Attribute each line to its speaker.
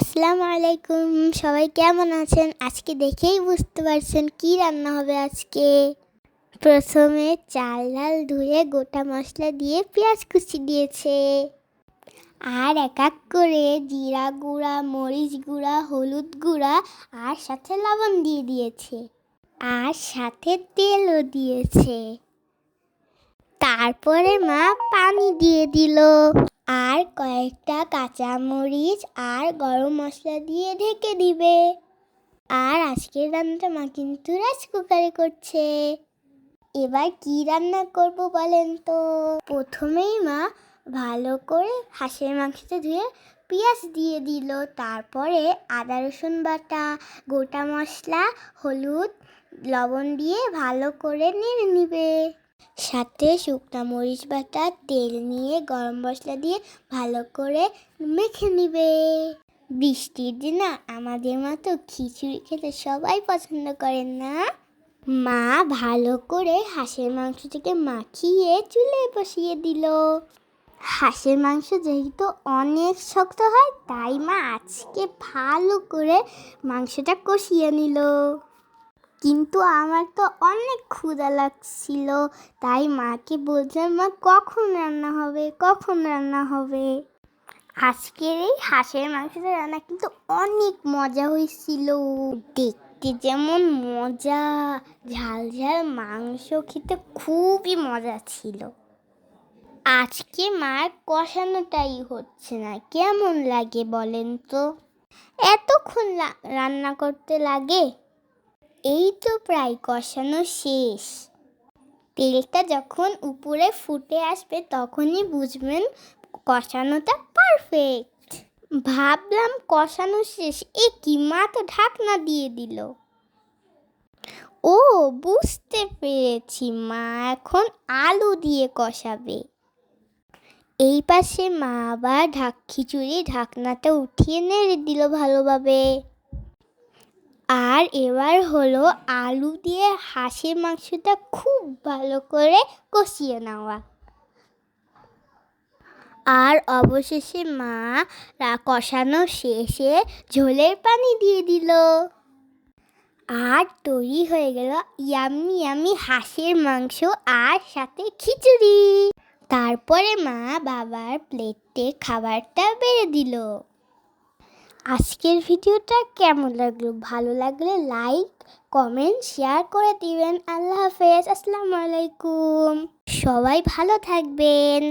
Speaker 1: আসসালামু আলাইকুম। সবাই কেমন আছেন? আজকে দেখেই বুঝতে পারছেন কি রান্না হবে আজকে। প্রথমে চাল ডাল ধুয়ে গোটা মশলা দিয়ে পেঁয়াজ কুচি দিয়েছে। আর এক এক করে জিরা গুঁড়া, মরিচ গুঁড়া, হলুদ গুঁড়া আর সাথে লবণ দিয়ে দিয়েছে। আর সাথে তেলও দিয়েছে। তারপরে মা পানি দিয়ে দিল। আর কয়েকটা কাঁচামরিচ আর গরম মশলা দিয়ে ঢেকে দিবে। আর আজকের রান্নাটা মা কিন্তু রাইস কুকারে করছে। এবার কি রান্না করব বলেন তো? প্রথমেই মা ভালো করে হাঁসের মাংসটা ধুয়ে পেঁয়াজ দিয়ে দিল। তারপরে আদা, রসুন বাটা, গোটা মশলা, হলুদ, লবণ দিয়ে ভালো করে নেড়ে নিবে। সাথে শুকনা মরিচ বাটা, তেল নিয়ে গরম মশলা দিয়ে ভালো করে মেখে নিবে। বৃষ্টির দিনে আমাদের মতো খিচুড়ি খেতে সবাই পছন্দ করেন না। মা ভালো করে হাঁসের মাংসটাকে মাখিয়ে চুলে বসিয়ে দিল। হাঁসের মাংস যেহেতু অনেক শক্ত হয়, তাই মা আজকে ভালো করে মাংসটা কষিয়ে নিল। কিন্তু আমার তো অনেক ক্ষুধা লাগছিল। তাই মাকে বলছিলাম, মা, কখন রান্না হবে? কখন রান্না হবে? আজকের এই হাঁসের মাংসটা রান্না কিন্তু অনেক মজা হয়েছিল। দেখতে যেমন মজা, ঝাল ঝাল মাংস খেতে খুবই মজা ছিল। আজকে মার কষানোটাই হচ্ছে না। কেমন লাগে বলেন তো? এতক্ষণ রান্না করতে লাগে? এই তো প্রায় কষানো শেষ। তেলটা যখন উপরে ফুটে আসবে তখনই বুঝবেন কষানোটা পারফেক্ট ভাবলাম কষানো শেষ, এ কি মা তো ঢাকনা দিয়ে দিল। ও, বুঝতে পেরেছি মা, এখন আলু দিয়ে কষাবে। এই পাশে মা আবার ঢাক খিচুড়ি ঢাকনাটা উঠিয়ে নেড়ে দিল ভালোভাবে। আর এবার হলো আলু দিয়ে হাঁসের মাংসটা খুব ভালো করে কষিয়ে নেওয়া। আর অবশেষে মা কষানো শেষে ঝোলের পানি দিয়ে দিল। আর তৈরি হয়ে গেল ইয়াম্মি ইয়াম্মি হাঁসের মাংস আর সাথে খিচুড়ি। তারপরে মা বাবার প্লেটে খাবারটা বেড়ে দিল। আজকের ভিডিওটা কেমন লাগল? ভালো লাগলে লাইক, কমেন্ট, শেয়ার করে দিবেন। আল্লাহ হাফেজ। আসসালামু আলাইকুম। সবাই ভালো থাকবেন।